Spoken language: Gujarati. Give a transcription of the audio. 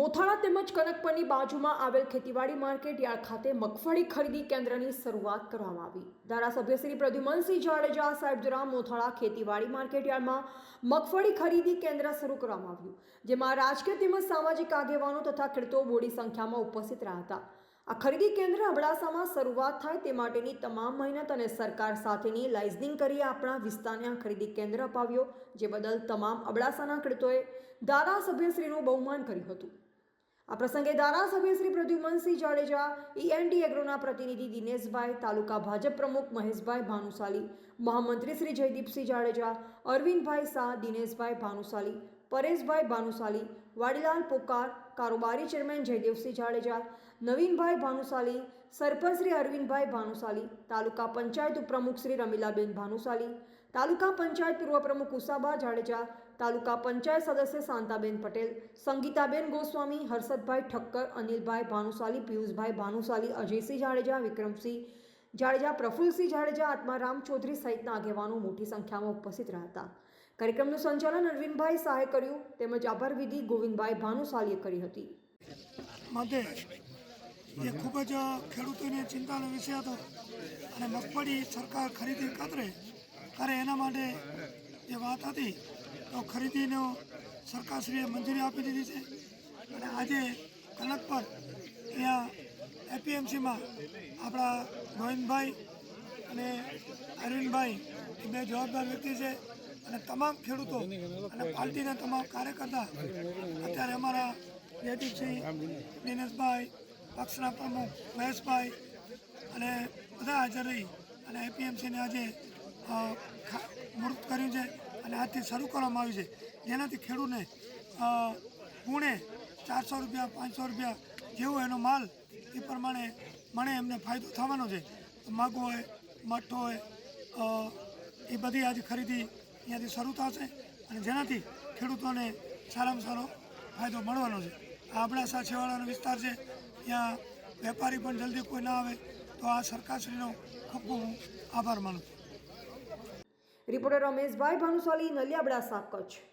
મોથાળા તેમજ કનકપરની બાજુમાં આવેલ ખેતીવાડી માર્કેટ યાર્ડ ખાતે મગફળી ખરીદી કેન્દ્રની શરૂઆત કરવામાં આવી. ધારાસભ્ય શ્રી પ્રદ્યુમનસિંહ જાડેજા સાહેબ દ્વારા મોથાળા ખેતીવાડી માર્કેટ યાર્ડમાં મગફળી ખરીદી કેન્દ્ર શરૂ કરવામાં આવ્યું, જેમાં રાજકીય તેમજ સામાજિક આગેવાનો તથા ખેડૂતો મોડી સંખ્યામાં ઉપસ્થિત રહ્યા હતા. આ ખરીદી કેન્દ્ર અબડાસામાં શરૂઆત થાય તે માટેની તમામ મહેનત અને સરકાર સાથેની લાઇઝનિંગ કરી આપણા વિસ્તારને આ ખરીદી કેન્દ્ર અપાવ્યો, જે બદલ તમામ અબડાસાના ખેડૂતોએ ધારાસભ્યશ્રીનું બહુમાન કર્યું હતું. આ પ્રસંગે ધારાસભ્ય શ્રી પ્રદ્યુમનસિંહ જાડેજા ઈએનડી એગ્રોના પ્રતિનિધિ દિનેશભાઈ, તાલુકા ભાજપ પ્રમુખ મહેશભાઈ ભાનુશાલી, મહામંત્રી શ્રી જયદીપસિંહ જાડેજા, અરવિંદભાઈ શાહ, દિનેશભાઈ ભાનુશાલી, પરેશભાઈ ભાનુશાલી, વાડીલાલ પોકાર, કારોબારી ચેરમેન જયદેવસિંહ જાડેજા, નવીનભાઈ ભાનુશાલી, સરપંચ શ્રી અરવિંદભાઈ ભાનુશાલી, તાલુકા પંચાયત ઉપપ્રમુખ શ્રી રમીલાબેન ભાનુશાલી તાલુકા પંચાયત પૂર્વ પ્રમુખ ઉષાબા જાડેજા, તાલુકા પંચાયત સદસ્ય શાંતાબેન પટેલ, સંગીતાબેન ગોસ્વામી, હર્ષદભાઈ ઠક્કર, અનિલભાઈ ભાનુશાલી, પિયુષભાઈ ભાનુશાલી, અજયસિંહ જાડેજા, વિક્રમસિંહ જાડેજા, પ્રફુલસિંહ જાડેજા આત્મારામ ચૌધરી સહિતના આગેવાનો મોટી સંખ્યામાં ઉપસ્થિત રહ્યા હતા. કાર્યક્રમનું સંચાલન અરવિંદભાઈ શાહે કર્યું, તેમજ આભાર વિધિ ગોવિંદભાઈ ભાનુશાલીએ કરી હતી. એ ખૂબ જ ખેડૂતોને ચિંતાનો વિષય હતો અને મગફળી સરકાર ખરીદી કરે કરે એના માટે જે વાત હતી, તો ખરીદીનો સરકારશ્રીએ મંજૂરી આપી દીધી છે. અને આજે કલક પર ત્યાં એપીએમસીમાં આપણા ગોવિંદભાઈ અને અરવિંદભાઈ, એ બે જવાબદાર વ્યક્તિ છે. અને તમામ ખેડૂતો અને પાર્ટીના તમામ કાર્યકર્તા અત્યારે અમારા જયદીપસિંહ, દિનેશભાઈ, પક્ષના પ્રમુખ મહેશભાઈ અને બધા હાજર રહી અને એપીએમસીને આજે મૂર્ત કર્યું છે અને આજથી શરૂ કરવામાં આવ્યું છે. જેનાથી ખેડૂતને ગુણે ચારસો રૂપિયા, પાંચસો રૂપિયા જેવો એનો માલ એ પ્રમાણે મને એમને ફાયદો થવાનો છે. મગ હોય, મઠ હોય એ બધી આજે ખરીદી અહીંયાથી શરૂ થશે અને જેનાથી ખેડૂતોને સારામાં સારો ફાયદો મળવાનો છે. આ અબડાસા છેવાડાનો વિસ્તાર છે. ત્યાં વેપારી પણ જલ્દી કોઈ ના આવે તો આ સરકારશ્રીનો ખૂબ ખૂબ આભાર માનું છું. રિપોર્ટર રમેશભાઈ ભાનુશાલી નલિયાબડા કચ્છ